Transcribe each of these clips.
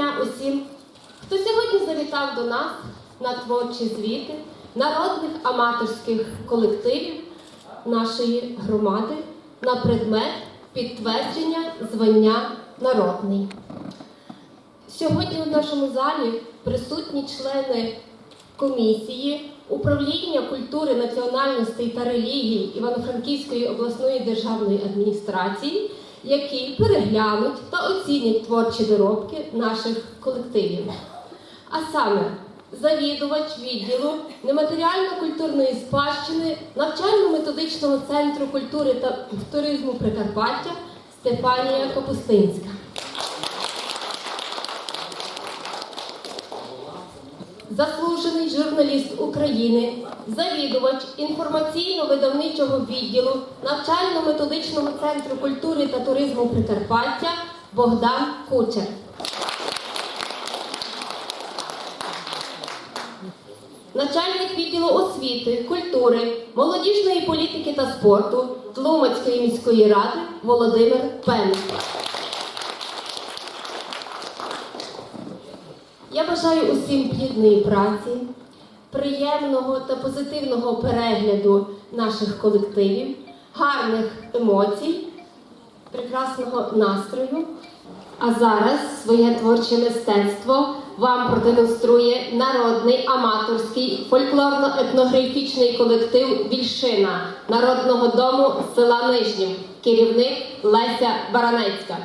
дня усім, хто сьогодні завітав до нас на творчі звіти народних аматорських колективів нашої громади на предмет підтвердження звання народний. Сьогодні в нашому залі присутні члени комісії управління культури, національностей та релігій Івано-Франківської обласної державної адміністрації, які переглянуть та оцінять творчі доробки наших колективів. А саме завідувач відділу нематеріально-культурної спадщини навчально-методичного центру культури та туризму Прикарпаття Стефанія Капустинська. Заслужений журналіст України, завідувач інформаційно-видавничого відділу навчально-методичного центру культури та туризму Прикарпаття Богдан Кучер. Начальник відділу освіти, культури, молодіжної політики та спорту Тлумацької міської ради Володимир Пен. Я бажаю усім плідної праці, приємного та позитивного перегляду наших колективів, гарних емоцій, прекрасного настрою. А зараз своє творче мистецтво вам продемонструє народний аматорський фольклорно-етнографічний колектив Вільшина Народного дому села Нижнів, керівник Леся Баранецька.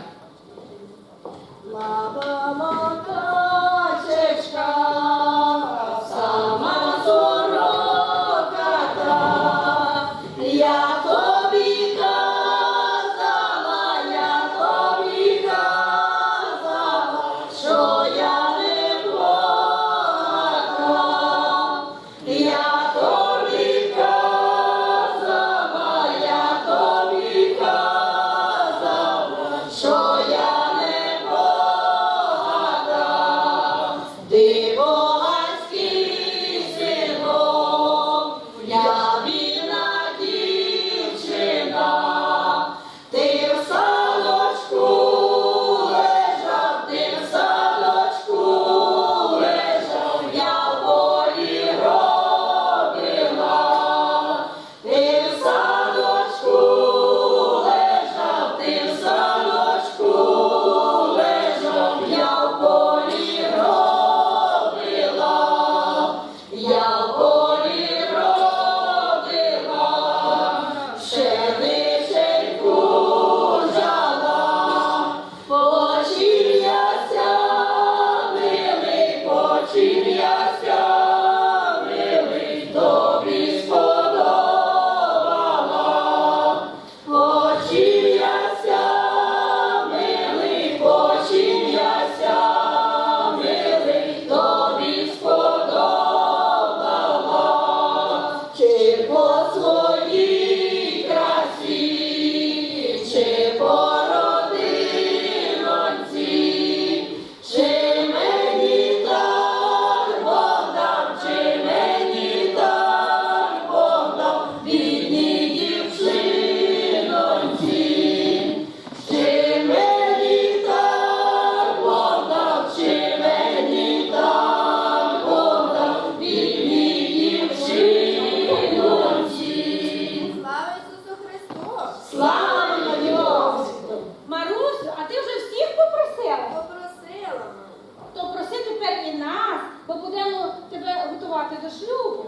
Бо будемо тебе готувати до шлюбу.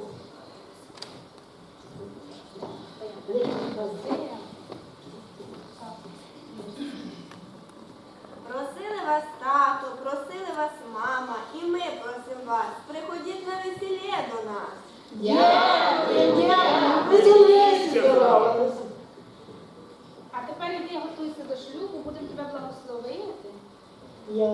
Просили вас тато, просили вас мама, і ми просимо вас. Приходіть на весілля до нас. А тепер іди готуйся до шлюбу, будемо тебе благословити. Я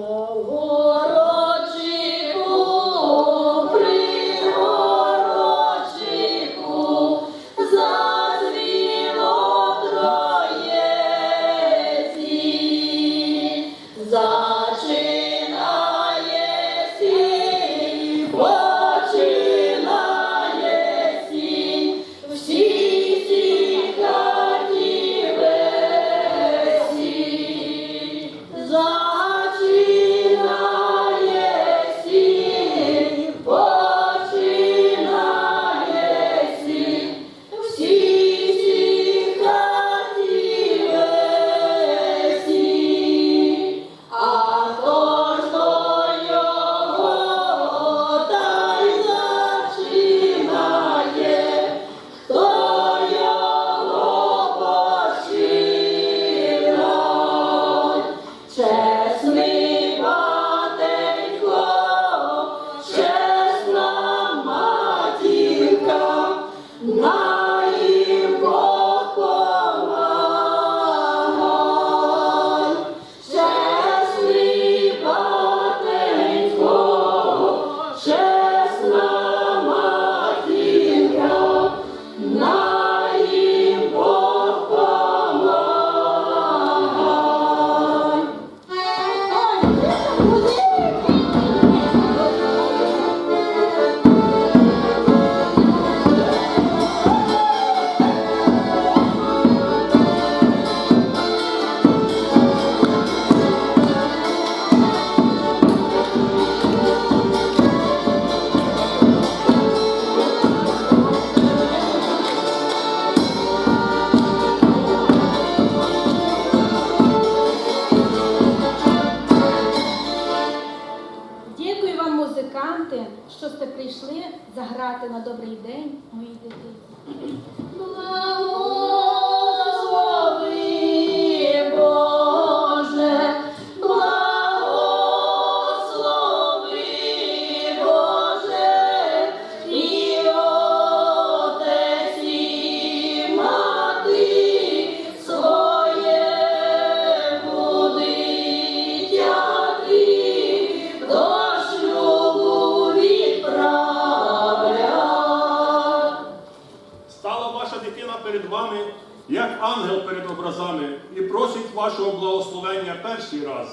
дитина перед вами, як ангел перед образами, і просить вашого благословення перший раз.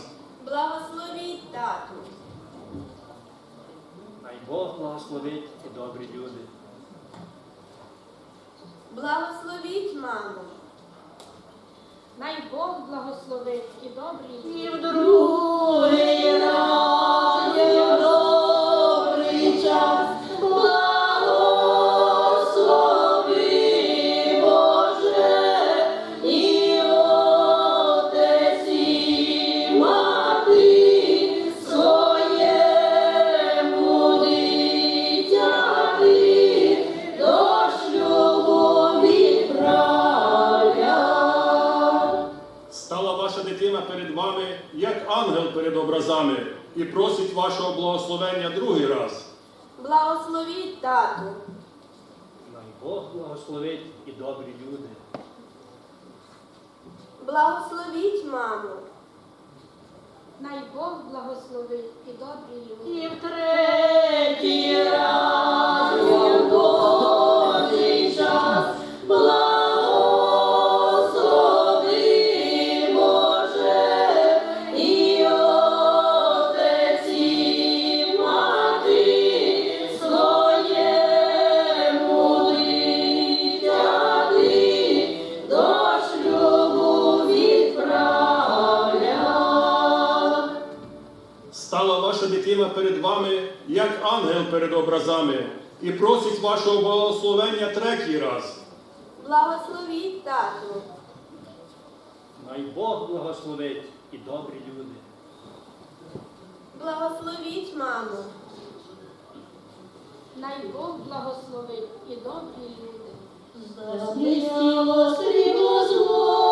Благословіть тату. Най Бог благословить і добрі люди. Благословіть маму. Най Бог благословить і добрий. І в і просить вашого благословення другий раз. Благословіть тату. Най Бог благословить і добрі люди. Благословіть маму. Най Бог благословить і добрі люди. І в третій раз, перед і просить вашого благословення третій раз. Благословіть тату. Най Бог благословить і добрі люди. Благословіть маму. Най Бог благословить і добрі люди. Заблистіло срібло злото